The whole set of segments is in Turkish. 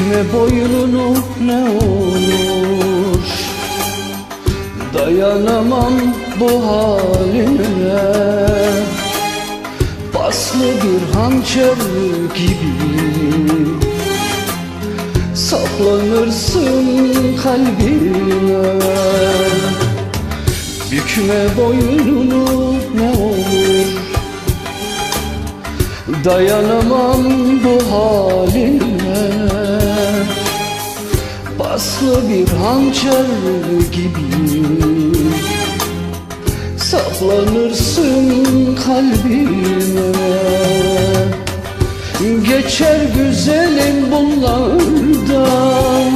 Bükme boynunu ne olur? Dayanamam bu haline. Paslı bir hançer gibi. Saplanırsın kalbime. Bükme boynunu ne olur? Dayanamam bu haline Paslı bir hançer gibi. Saplanırsın kalbime. Geçer güzelim bunlardan.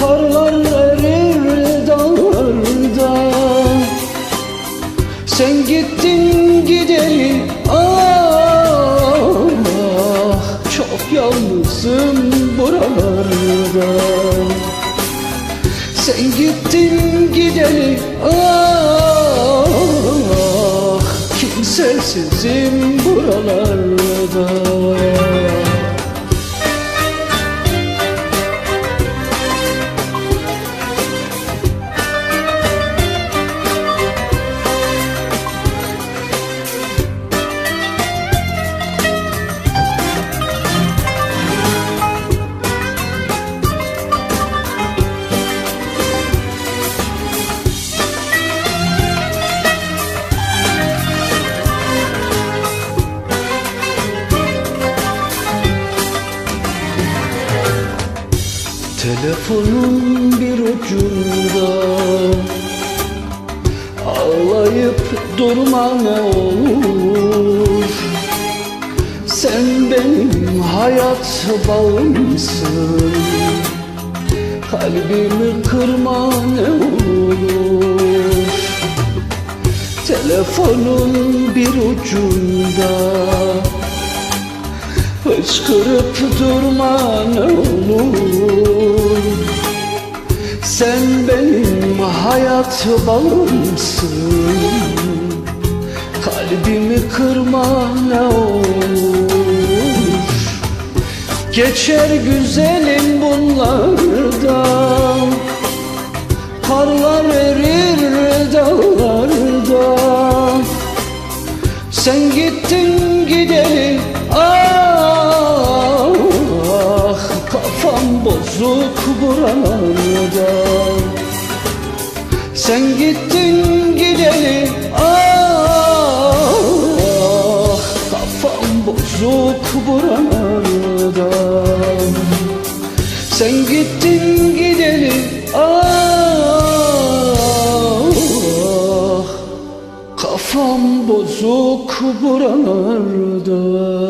Karlar erir dağlarda Sen gittin gideli Sen gittin gideli ah Kimsesizim buralarda Telefonun bir ucunda Ağlayıp durma ne olur? Sen benim hayat bağımsın Kalbimi kırma ne olur? Telefonun bir ucunda Hıçkırıp durma ne olur Sen benim hayat balımsın Kalbimi kırma ne olur. Geçer güzelim bunlardan Karlar erir dağlarda Sen gittin gideli ah Kafam bozuk buralarda Sen gittin gideli ah Kafam bozuk buralarda Sen gittin gideli ah Kafam bozuk buralarda